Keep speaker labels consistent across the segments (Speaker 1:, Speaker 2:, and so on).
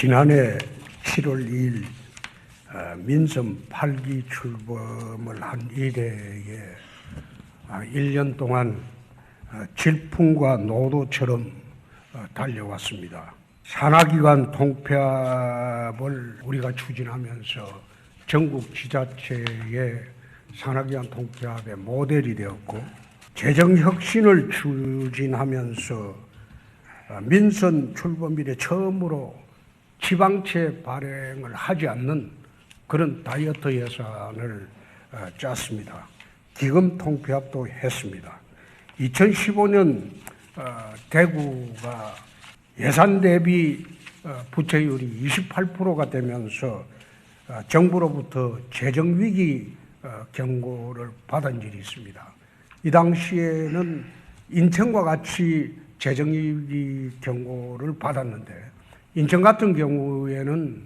Speaker 1: 지난해 7월 2일 어, 민선 8기 출범을 한 이래에 1년 동안 어, 질풍과 노도처럼 어, 달려왔습니다. 산하기관 통폐합을 우리가 추진하면서 전국 지자체의 산하기관 통폐합의 모델이 되었고 재정혁신을 추진하면서 어, 민선 출범 이래 처음으로 지방채 발행을 하지 않는 그런 다이어트 예산을 어, 짰습니다. 기금 통폐합도 했습니다. 2015년 어, 대구가 예산 대비 부채율이 28%가 되면서 정부로부터 재정위기 경고를 받은 일이 있습니다. 이 당시에는 인천과 같이 재정위기 경고를 받았는데 인천 같은 경우에는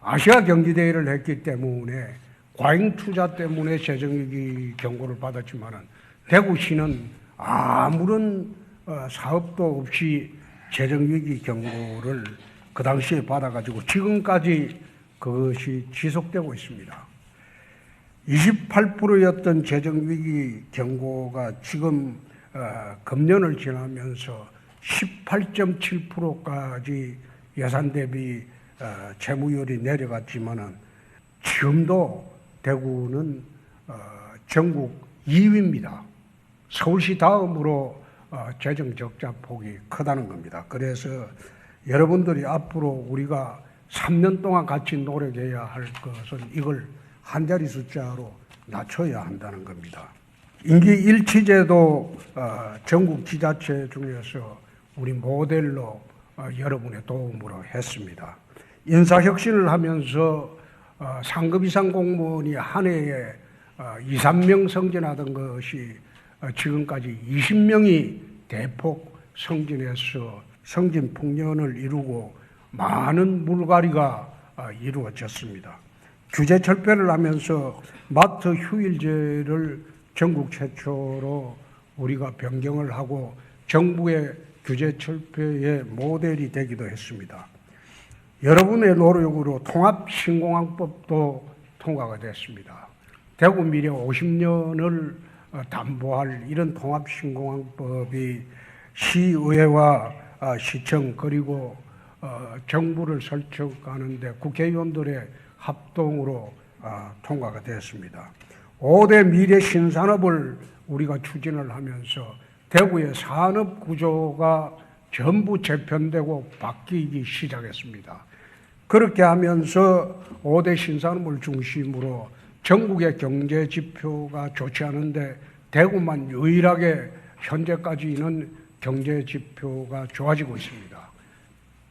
Speaker 1: 아시아 경기대회를 했기 때문에 과잉 투자 때문에 재정위기 경고를 받았지만은 대구시는 아무런 어, 사업도 없이 재정위기 경고를 그 당시에 받아가지고 지금까지 그것이 지속되고 있습니다. 28%였던 재정위기 경고가 지금 어, 금년을 지나면서 18.7%까지 예산 대비 어, 채무율이 내려갔지만은 지금도 대구는 어, 전국 2위입니다. 서울시 다음으로 재정 적자 폭이 크다는 겁니다. 그래서 여러분들이 앞으로 우리가 3년 동안 같이 노력해야 할 것은 이걸 한 자리 숫자로 낮춰야 한다는 겁니다. 임기 일치제도 어, 전국 지자체 중에서 우리 모델로 어, 여러분의 도움으로 했습니다. 인사혁신을 하면서 어, 상급 이상 공무원이 한 해에 2, 3명 승진하던 것이 지금까지 20명이 대폭 승진해서 승진 풍년을 이루고 많은 물갈이가 이루어졌습니다. 규제 철폐를 하면서 마트 휴일제를 전국 최초로 우리가 변경을 하고 정부의 규제 철폐의 모델이 되기도 했습니다. 여러분의 노력으로 통합신공항법도 통과가 됐습니다. 대구 미래 50년을 담보할 이런 통합신공항법이 시의회와 아, 시청 그리고 어, 정부를 설정하는데 국회의원들의 합동으로 아, 통과가 되었습니다. 5대 미래 신산업을 우리가 추진을 하면서 대구의 산업 구조가 전부 재편되고 바뀌기 시작했습니다. 그렇게 하면서 5대 신산업을 중심으로 전국의 경제 지표가 좋지 않은데 대구만 유일하게 현재까지는 경제 지표가 좋아지고 있습니다.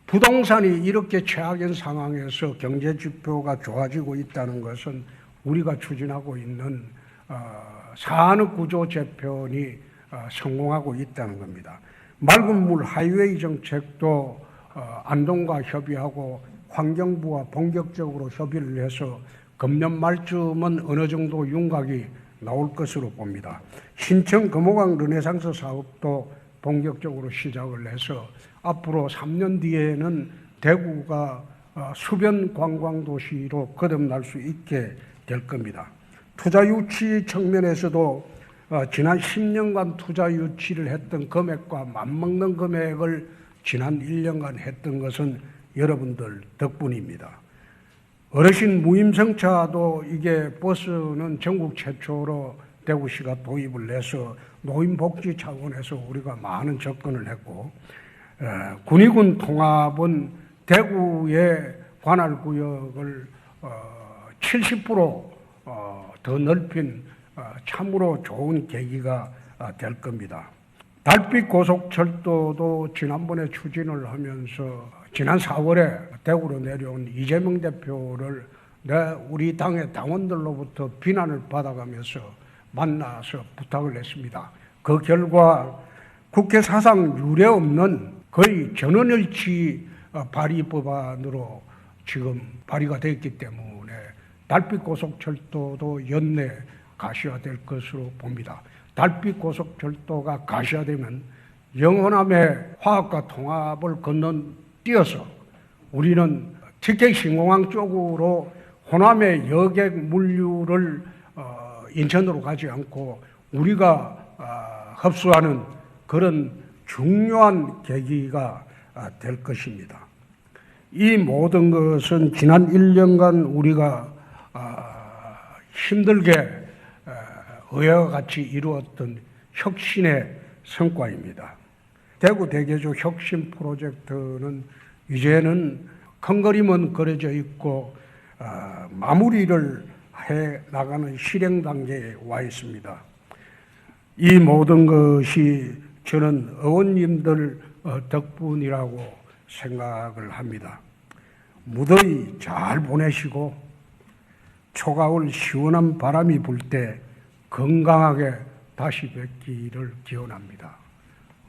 Speaker 1: 부동산이 이렇게 최악인 상황에서 경제 지표가 좋아지고 있다는 것은 우리가 추진하고 있는 어, 산업 구조 재편이 어, 성공하고 있다는 겁니다. 맑은 물 하이웨이 정책도 어, 안동과 협의하고 환경부와 본격적으로 협의를 해서 금년 말쯤은 어느 정도 윤곽이 나올 것으로 봅니다. 신청 금호강 르네상스 사업도 본격적으로 시작을 해서 앞으로 3년 뒤에는 대구가 수변 관광 도시로 거듭날 수 있게 될 겁니다. 투자 유치 측면에서도 어, 지난 10년간 투자 유치를 했던 금액과 맞먹는 금액을 지난 1년간 했던 것은 여러분들 덕분입니다. 어르신 무임승차도 이게 버스는 전국 최초로 대구시가 도입을 해서 노인복지 차원에서 우리가 많은 접근을 했고 어, 군의군 통합은 대구의 관할구역을 70%더 어, 넓힌 어, 참으로 좋은 계기가 어, 될 겁니다. 달빛 고속철도도 지난번에 추진을 하면서 지난 4월에 대구로 내려온 이재명 대표를 내 우리 당의 당원들로부터 비난을 받아가면서 만나서 부탁을 했습니다. 그 결과 국회 사상 유례 없는 거의 전원일치 발의 법안으로 지금 발의가 됐기 때문에 달빛 고속철도도 연내 가시화될 것으로 봅니다. 달빛 고속철도가 가시화되면 영호남의 화학과 통합을 건너뛰어서 우리는 특히 신공항 쪽으로 호남의 여객 물류를 어, 인천으로 가지 않고 우리가 아, 흡수하는 그런 중요한 계기가 아, 될 것입니다. 이 모든 것은 지난 1년간 우리가 아, 힘들게 아, 의회와 같이 이루었던 혁신의 성과입니다. 대구 대개조 혁신 프로젝트는 이제는 큰 그림은 그려져 있고 아, 마무리를 해 나가는 실행 단계에 와 있습니다. 이 모든 것이 저는 의원님들 어, 덕분이라고 생각을 합니다. 무더위 잘 보내시고 초가을 시원한 바람이 불 때 건강하게 다시 뵙기를 기원합니다.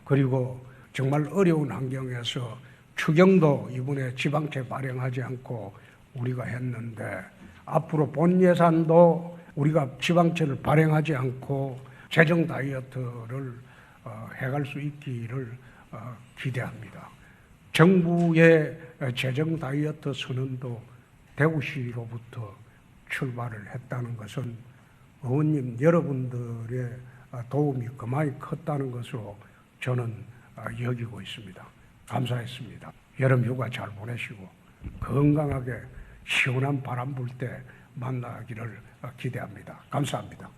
Speaker 1: 그리고 정말 어려운 환경에서 추경도 이번에 지방채 발행하지 않고 우리가 했는데 앞으로 본 예산도 우리가 지방채를 발행하지 않고 재정 다이어트를 어, 해갈 수 있기를 어, 기대합니다. 정부의 재정 다이어트 선언도 대구시로부터 출발을 했다는 것은 의원님 여러분들의 도움이 그만이 컸다는 것으로 저는 여기고 있습니다. 감사했습니다. 여름 휴가 잘 보내시고 건강하게 시원한 바람 불 때 만나기를 기대합니다. 감사합니다.